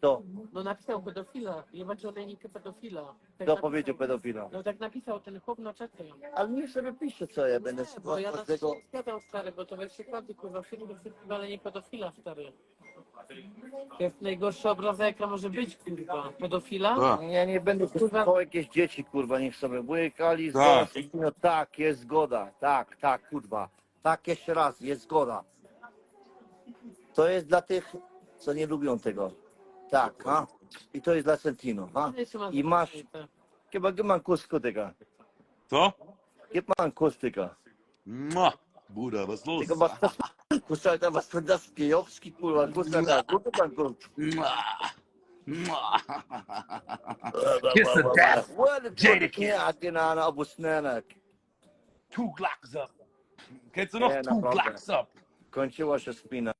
To, No napisał pedofila. Jebać olejnikę pedofila. Tak kto napisał. powiedział pedofila? No tak napisał ten chłop na czacie. Ale niech sobie pisze, co ja będę Nie, bo słuchał ja na każdego. tego... zgadzam stary, bo to we przykłady kurwa film do wszystkim, ale nie pedofila stary. To jest najgorsza obraza jaka może być kurwa. Pedofila? Tak. Ja nie będę słuchał jakieś dzieci, kurwa, niech sobie łykali, Tak. zgoda. No tak, jest zgoda. Tak, tak, kurwa. Tak, jeszcze raz, jest zgoda. To jest dla tych, co nie lubią tego. Tak, ha? I to jest dla Sentino, ha? I masz- Chyba gimman kustyka. Co? Gimman kustyka. Mua. Buda, was los? Tylko was das, kurwa, Alter, was für das Pijowski, kurwa, kurwa, da, kurwa, kurwa, kurwa. Mua. Mua. Kiss the death, What Jada the nie, a ty na, na obu snenach. Two Glocks up. Kennst du noch? Ja, Two naprawdę. Glocks up. Kończyła się spina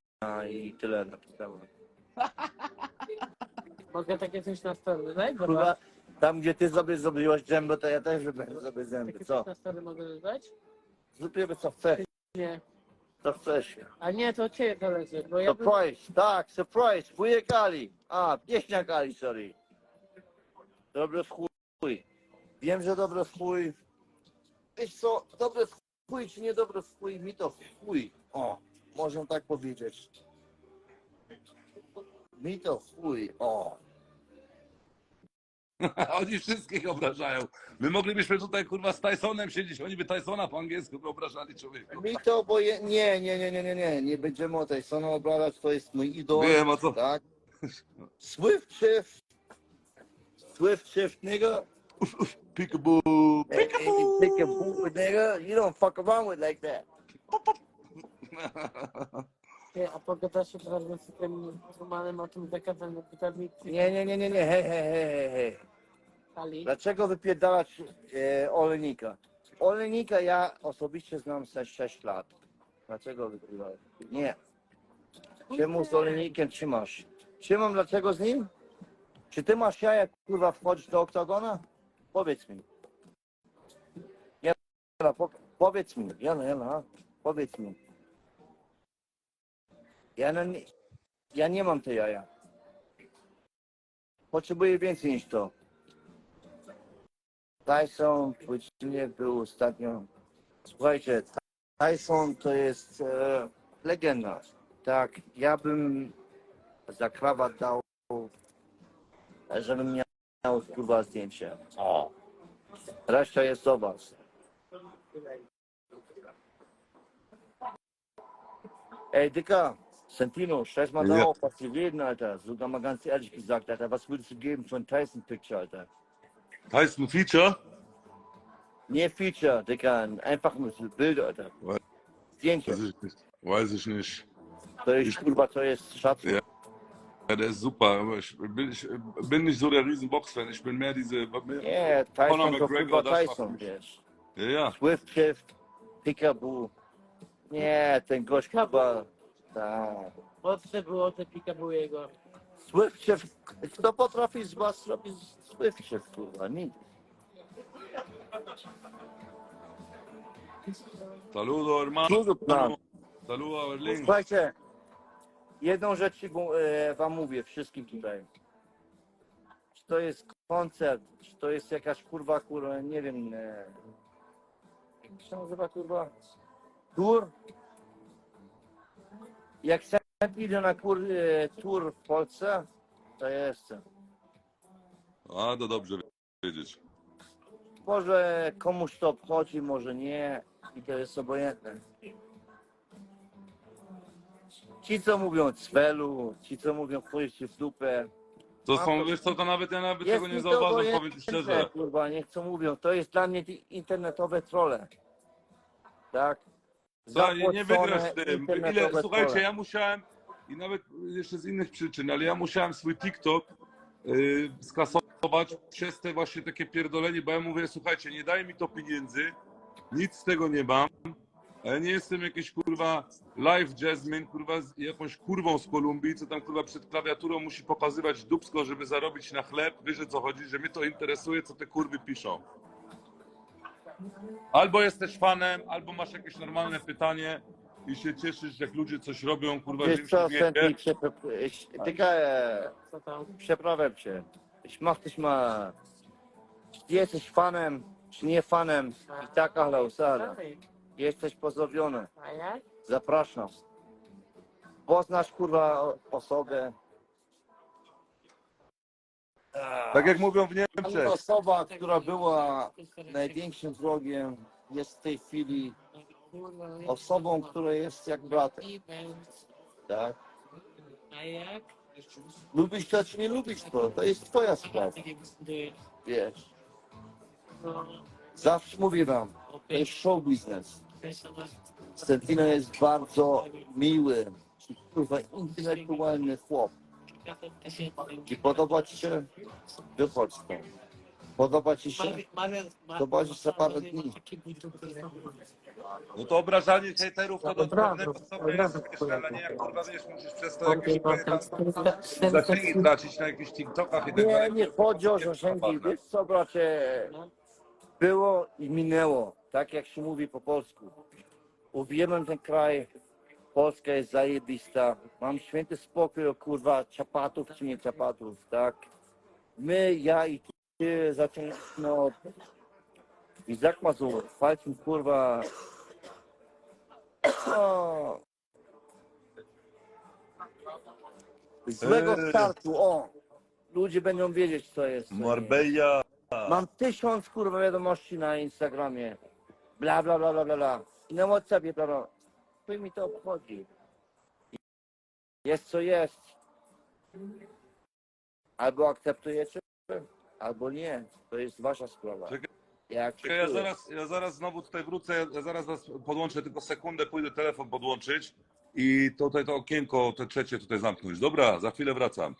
i tyle napisałem. Mogę takie coś na stronę, daj? Kurwa, tam gdzie ty sobie zrobiłeś zęby, to ja też zrobię sobie zęby, Takie co? coś na stronę mogę dać? Zrobimy co chcesz, Nie. co chcesz. A nie, to ciebie zależy, bo ja bym... Surprise, tak, surprise, wujek Ali. A, pieśniak Ali, sorry. Dobry w chuj. Wiem, że dobry w chuj. Wiesz co, dobry w chuj czy nie dobry w chuj, mi to w chuj. O, można tak powiedzieć. Mi to w chuj, o. Oni wszystkich obrażają. My moglibyśmy tutaj kurwa z Tysonem siedzieć, oni by Tysona po angielsku by obrażali człowieka. Mi to oboje... Nie, nie, nie, nie, nie, nie. Nie będziemy o tej Sonu obrażać, to jest mój idol. Wiem o co. Tak? Swift shift. Swift shift, nigga. Peekaboo. A boot, nigga. You don't fuck around with like that. Ty, A pogadasz się teraz z tym Romanem o tym zakazaniu gitarnicy Nie, nie, nie, nie, nie. Hej, hej, hej, hej, hej. Dlaczego wypierdalać e, Olenika? Olenika ja osobiście znam 6 lat. Dlaczego wypierdalać? Nie. Czemu z Olenikiem trzymasz? Trzymam dlaczego z nim? Czy ty masz jaja, kurwa, wchodzić do oktagona? Powiedz mi. Jana, po, powiedz mi. Jana, Jana, powiedz mi. Ja, no, nie, ja nie mam te jaja. Potrzebuję więcej niż to. Tyson nie był ostatnio. Słuchajcie, Tyson to jest e, legenda. Tak, ja bym za krawat dał, żebym miał kurwa zdjęcie. O. Reszta jest do was. Ey, Dicker, Santino, stell's mal Ja. da auf, was wir reden, Alter. Sogar mal ganz ehrlich gesagt, Alter, was würdest du geben für ein Tyson-Picture, Alter? Tyson Feature? Nie Feature, Dicker, einfach nur so Bilder, Alter. Zdjęcie. Weiß ich nicht. Weiß ich nicht. Kurwa, to jest szacun. Ja. Ja, der ist super. Aber ich bin, ich bin nicht so der riesen Box-Fan. Ich bin mehr diese. Nie, Tyson Conor McGregor, das Tyson, wiesz. Ja, ja. Swift Shift, Peekaboo. Nie, ten gość chyba... Tak. Mocne było te pikabujego. Swift Shift, kto potrafi z was zrobić Swift Shift, kurwa, nikt. Saludo, hermano. Cudów nam. Saludo. Słuchajcie, jedną rzecz ci e, wam mówię, wszystkim tutaj. Czy to jest koncert, czy to jest jakaś kurwa, kurwa, nie wiem, e, jak się nazywa kurwa? Tour? Jak chcę idę na kur, e, tour w Polsce, to ja jestem. A, to dobrze wiedzieć. Może komuś to obchodzi, może nie i to jest obojętne. Ci co mówią cwelu, ci co mówią pójście w dupę, To są, wiesz co, to nawet ja nawet Jest tego nie mi to zauważam, powiem ci szczerze. Kurwa, niech co mówią. To jest dla mnie te internetowe trole. Tak? Słuchaj, nie Zapłacone wygrasz tym. Ile, słuchajcie, ja musiałem, i nawet jeszcze z innych przyczyn, ale ja musiałem swój TikTok yy, skasować przez te właśnie takie pierdolenie, bo ja mówię, słuchajcie, nie daj mi to pieniędzy, nic z tego nie mam, ja nie jestem jakiś kurwa live jazzman, kurwa z jakąś kurwą z Kolumbii, co tam kurwa przed klawiaturą musi pokazywać dupsko, żeby zarobić na chleb, wiesz co chodzi, że mnie to interesuje, co te kurwy piszą. Albo jesteś fanem, albo masz jakieś normalne pytanie, i się cieszysz, jak ludzie coś robią, kurwa, że Wiesz im co, się nie Sędzi, tylko e, Co tam? przeprawiam cię. Ich mach dich mal. Czy jesteś fanem, czy nie fanem? I tak, ale usada. Jesteś pozdrowiony. Zapraszam. Poznasz kurwa o- osobę. Tak jak mówią w Niemczech. Osoba, która była największym wrogiem, jest w tej chwili osobą, która jest jak bratem. Tak? A jak? Lubisz to, czy nie lubisz to, to jest twoja sprawa, wiesz. Zawsze mówię wam, to jest show biznes. Stentino jest bardzo miły, kurwa intelektualny chłop. I podoba ci się? Wychodź stąd. Podoba ci się? Zobaczysz za parę dni. No to obrażanie hejterów to do pewnego od stopnia razu, jest śmieszne, ale nie jak kurwa wiesz, musisz przez to jakieś ten- zasięgi tracić na jakichś TikTokach i tak Nie, dalej. nie chodzi o zasięgi. Wiesz co, bracie? Było i minęło, tak jak się mówi po polsku. Uwielbiam ten kraj. Polska jest zajebista. Mam święty spokój o kurwa ciapatów czy nie ciapatów, tak? My, ja i ty zaczęliśmy od Izak Mazur, walczmy kurwa. O. Złego Eee. startu, o! Ludzie będą wiedzieć co jest. co nie. Marbella. Mam tysiąc kurwa wiadomości na Instagramie. Bla bla bla bla bla bla. I na Whatsappie bla bla. Chuj mi to obchodzi. Jest co jest. Albo akceptujecie, albo nie. To jest wasza sprawa. Czekaj, Ja Ja akceptuję. zaraz, ja zaraz znowu tutaj wrócę, ja zaraz was podłączę, tylko sekundę pójdę telefon podłączyć i tutaj to okienko, te trzecie tutaj zamknąć. Dobra, za chwilę wracam.